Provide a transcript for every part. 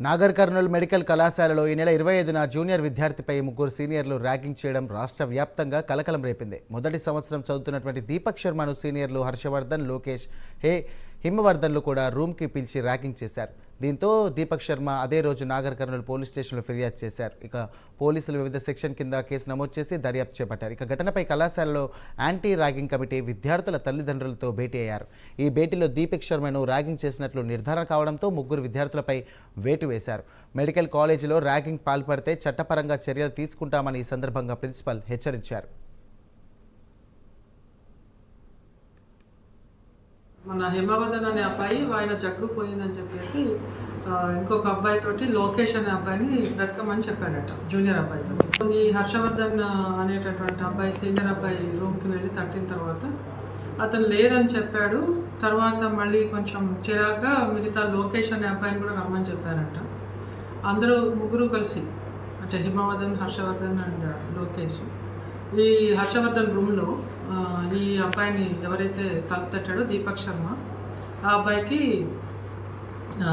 Nagar Kurnool medical కళాశాలలో ఈ నెల ఇరవై ఐదున జూనియర్ విద్యార్థిపై ముగ్గురు సీనియర్లు ర్యాగింగ్ చేయడం రాష్ట్ర వ్యాప్తంగా కలకలం రేపింది. మొదటి సంవత్సరం చదువుతున్నటువంటి దీపక్ శర్మను సీనియర్లు హర్షవర్ధన్ లోకేష్ హే హిమవర్ధన్లు కూడా రూమ్కి పిలిచి ర్యాగింగ్ చేశారు. దీంతో దీపక్ శర్మ అదే రోజు నాగర్ కర్నూలు పోలీస్ స్టేషన్లో ఫిర్యాదు చేశారు. ఇక పోలీసులు వివిధ సెక్షన్ కింద కేసు నమోదు చేసి దర్యాప్తు చేపట్టారు. ఇక ఘటనపై కళాశాలలో యాంటీ ర్యాగింగ్ కమిటీ విద్యార్థుల తల్లిదండ్రులతో భేటీ అయ్యారు. ఈ భేటీలో దీపక్ శర్మను ర్యాగింగ్ చేసినట్లు నిర్ధారణ కావడంతో ముగ్గురు విద్యార్థులపై వేటు వేశారు. మెడికల్ కాలేజీలో ర్యాగింగ్ పాల్పడితే చట్టపరంగా చర్యలు తీసుకుంటామని ఈ సందర్భంగా ప్రిన్సిపల్ హెచ్చరించారు. మన హిమవర్ధన్ అనే అబ్బాయి ఆయన జగ్గు పోయిందని చెప్పేసి ఇంకొక అబ్బాయి తోటి లోకేష్ అనే అబ్బాయిని బ్రతకమని చెప్పాడట జూనియర్ అబ్బాయితో ఈ హర్షవర్ధన్ అనేటటువంటి అబ్బాయి సీనియర్ అబ్బాయి రూమ్కి వెళ్ళి తట్టిన తర్వాత అతను లేదని చెప్పాడు తర్వాత మళ్ళీ కొంచెం చిరాక మిగతా లోకేష్ అనే అబ్బాయిని కూడా రమ్మని చెప్పారంట. అందరూ ముగ్గురు కలిసి అంటే హిమవర్ధన్ హర్షవర్ధన్ అండ్ లోకేష్ ఈ హర్షవర్ధన్ రూమ్లో ఈ అబ్బాయిని ఎవరైతే తలుపు తట్టాడో దీపక్ శర్మ ఆ అబ్బాయికి ఆ,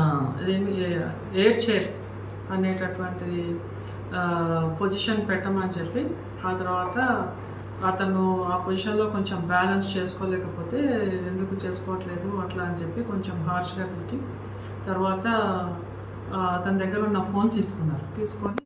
ఎయిర్ చైర్ అనేటటువంటిది పొజిషన్ పెట్టమని చెప్పి ఆ తర్వాత అతను ఆ పొజిషన్లో కొంచెం బ్యాలెన్స్ చేసుకోలేకపోతే ఎందుకు చేసుకోవట్లేదు అట్లా అని చెప్పి కొంచెం హార్ష్గా పెట్టి తర్వాత అతని దగ్గర ఉన్న ఫోన్ తీసుకున్నారు. తీసుకొని